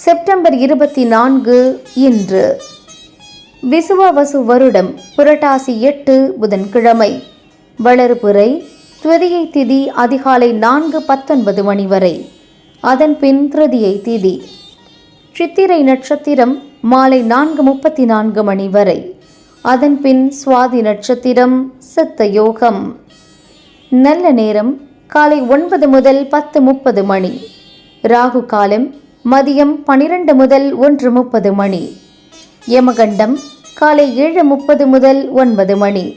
September இருபத்தி நான்கு இன்று. விசுவாவசு வருடம் புரட்டாசி எட்டு புதன்கிழமை. வளர்புரை துவதியை திதி அதிகாலை நான்கு பத்தொன்பது மணி வரை. அதன் பின் திருதியை திதி. சித்திரை நட்சத்திரம் மாலை நான்கு முப்பத்தி நான்கு மணி வரை. அதன் பின் சுவாதி நட்சத்திரம் சித்த யோகம். நல்ல நேரம் காலை ஒன்பது முதல் பத்து முப்பது மணி. ராகு காலம் மதியம் பனிரெண்டு முதல் ஒன்று முப்பது மணி. யமகண்டம் காலை ஏழு முப்பது முதல் ஒன்பது மணி.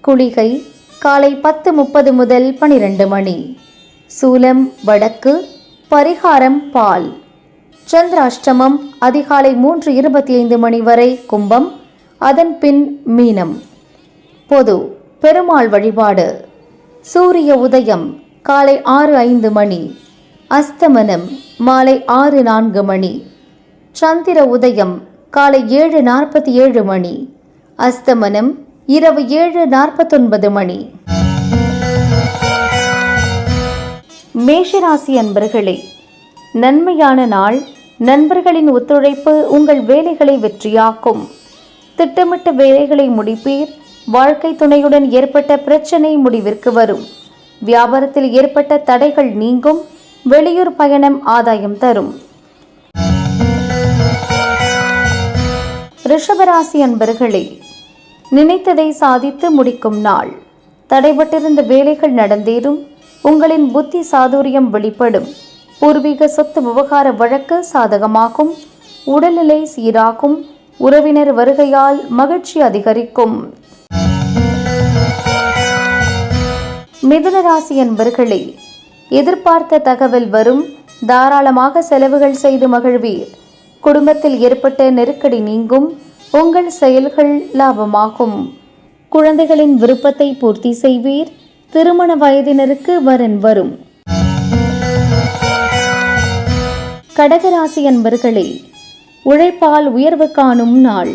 குளிகை காலை பத்து முப்பது முதல் பனிரெண்டு மணி. சூலம் வடக்கு பரிகாரம் பால். சந்திராஷ்டமம் அதிகாலை மூன்று இருபத்தி ஐந்து மணி வரை கும்பம் அதன் பின் மீனம். பொது பெருமாள் வழிபாடு. சூரிய உதயம் காலை ஆறு ஐந்து மணி. அஸ்தமனம் மாலை ஆறு நான்கு மணி. சந்திர உதயம் காலை ஏழு நாற்பத்தி ஏழு மணி. அஸ்தமனம் இரவு ஏழு நாற்பத்தொன்பது மணி. மேஷராசி அன்பர்களே நன்மையான நாள் நண்பர்களின் ஒத்துழைப்பு உங்கள் வேலைகளை வெற்றியாக்கும். திட்டமிட்ட வேலைகளை முடிப்பீர் வாழ்க்கை துணையுடன் ஏற்பட்ட பிரச்சனை முடிவிற்கு வரும். வியாபாரத்தில் ஏற்பட்ட தடைகள் நீங்கும் வெளியூர் பயணம் ஆதாயம் தரும். ரிஷபராசி அன்பர்களே நினைத்ததை சாதித்து முடிக்கும் நாள். தடைபட்டிருந்த வேலைகள் நடந்தேறும் உங்களின் புத்தி சாதுரியம் வெளிப்படும். பூர்வீக சொத்து விவகார வழக்கு சாதகமாகும் உடல்நிலை சீராகும் உறவினர் வருகையால் மகிழ்ச்சி அதிகரிக்கும். மிதுன ராசி அன்பர்களே எதிர்பார்த்த தகவல் வரும். தாராளமாக செலவுகள் செய்து மகிழ்வீர். குடும்பத்தில் ஏற்பட்ட நெருக்கடி நீங்கும். உங்கள் செயல்கள் லாபமாகும். குழந்தைகளின் விருப்பத்தை பூர்த்தி செய்வீர். திருமண வயதினருக்கு வரன் வரும். கடகராசி அன்பர்களே உழைப்பால் உயர்வு காணும் நாள்.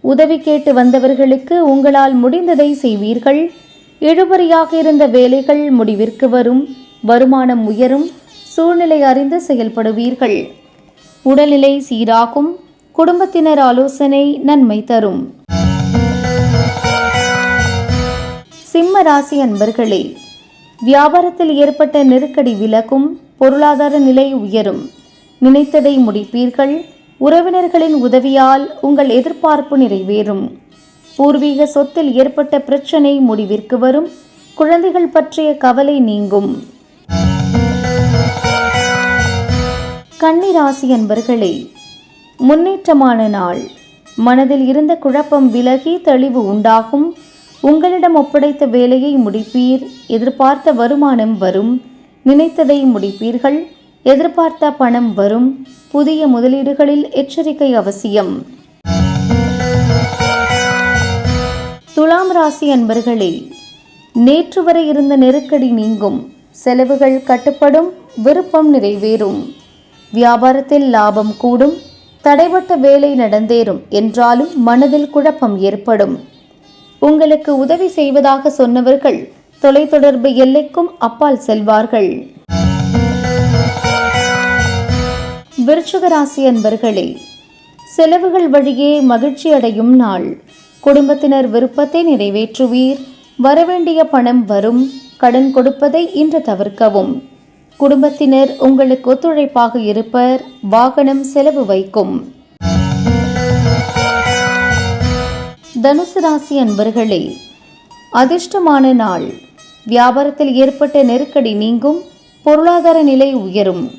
உதவி கேட்டு வந்தவர்களுக்கு உங்களால் முடிந்ததை செய்வீர்கள். இழுபறியாக இருந்த வேலைகள் முடிவிற்கு வரும். வருமானம் உயரும் சூழ்நிலை அறிந்து செயல்படுவீர்கள். உடல்நிலை சீராகும் குடும்பத்தினர் ஆலோசனை நன்மை தரும். சிம்ம ராசி அன்பர்களே வியாபாரத்தில் ஏற்பட்ட நெருக்கடி விலகும் பொருளாதார நிலை உயரும். நினைத்ததை முடிப்பீர்கள் உறவினர்களின் உதவியால் உங்கள் எதிர்பார்ப்பு நிறைவேறும். பூர்வீக சொத்தில் ஏற்பட்ட பிரச்சனை முடிவிற்கு வரும் குழந்தைகள் பற்றிய கவலை நீங்கும். கன்னிராசி அன்பர்களே முன்னேற்றமான நாள். மனதில் இருந்த குழப்பம் விலகி தெளிவு உண்டாகும். உங்களிடம் ஒப்படைத்த வேலையை முடிப்பீர் எதிர்பார்த்த வருமானம் வரும். நினைத்ததை முடிப்பீர்கள் எதிர்பார்த்த பணம் வரும். புதிய முதலீடுகளில் எச்சரிக்கை அவசியம். துலாம் ராசி அன்பர்களே நேற்று வரை இருந்த நெருக்கடி நீங்கும். செலவுகள் கட்டுப்படும் விருப்பம் நிறைவேறும். வியாபாரத்தில் லாபம் கூடும் தடைபட்ட வேலை நடந்தேறும் என்றாலும் மனதில் குழப்பம் ஏற்படும். உங்களுக்கு உதவி செய்வதாக சொன்னவர்கள் தொலைத்தொடர்பு எல்லைக்கும் அப்பால் செல்வார்கள். விருச்சிகராசி அன்பர்களே செலவுகள் வழியே மகிழ்ச்சி அடையும் நாள். குடும்பத்தினர் விருப்பத்தை நிறைவேற்றுவீர் வரவேண்டிய பணம் வரும் கடன் கொடுப்பதை இன்று தவிர்க்கவும். குடும்பத்தினர் உங்களுக்கு ஒத்துழைப்பாக இருப்பர். வாகனம் செலவு வைக்கும். தனுசு ராசி அன்பர்களே அதிர்ஷ்டமான நாள். வியாபாரத்தில் ஏற்பட்ட நெருக்கடி நீங்கும் பொருளாதார நிலை உயரும்.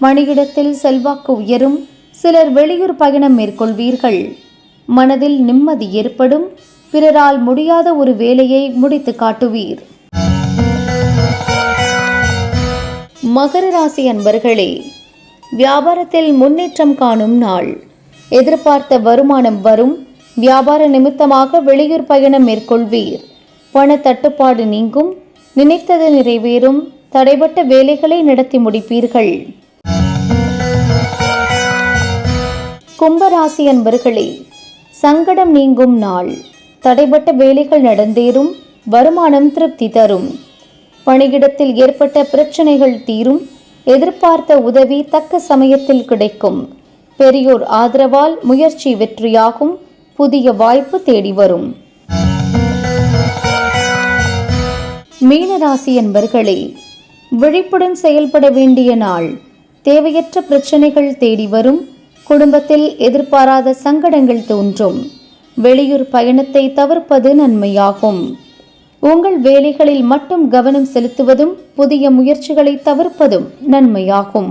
பணியிடத்தில் செல்வாக்கு உயரும் சிலர் வெளியூர் பயணம் மேற்கொள்வீர்கள். மனதில் நிம்மதி ஏற்படும் பிறரால் முடியாத ஒரு வேலையை முடித்து காட்டுவீர். மகர ராசி அன்பர்களே வியாபாரத்தில் முன்னேற்றம் காணும் நாள். எதிர்பார்த்த வருமானம் வரும். வியாபார நிமித்தமாக வெளியூர் பயணம் மேற்கொள்வீர். பண தட்டுப்பாடு நீங்கும். நினைத்தது நிறைவேறும். தடைபட்ட வேலைகளை நடத்தி முடிப்பீர்கள். கும்பராசி அன்பர்களே சங்கடம் நீங்கும் நாள். தடைபட்ட வேலைகள் நடந்தேறும். வருமானம் திருப்தி தரும். பணியிடத்தில் ஏற்பட்ட பிரச்சனைகள் தீரும். எதிர்பார்த்த உதவி தக்க சமயத்தில் கிடைக்கும். பெரியோர் ஆதரவால் முயற்சி வெற்றியாகும். புதிய வாய்ப்பு தேடி வரும். மீனராசி என்பர்களே விழிப்புடன் செயல்பட வேண்டிய நாள். தேவையற்ற பிரச்சனைகள் தேடி வரும். குடும்பத்தில் எதிர்பாராத சங்கடங்கள் தோன்றும். வெளியூர் பயணத்தை தவிர்ப்பது நன்மையாகும். உங்கள் வேலைகளில் மட்டும் கவனம் செலுத்துவதும் புதிய முயற்சிகளை தவிர்ப்பதும் நன்மையாகும்.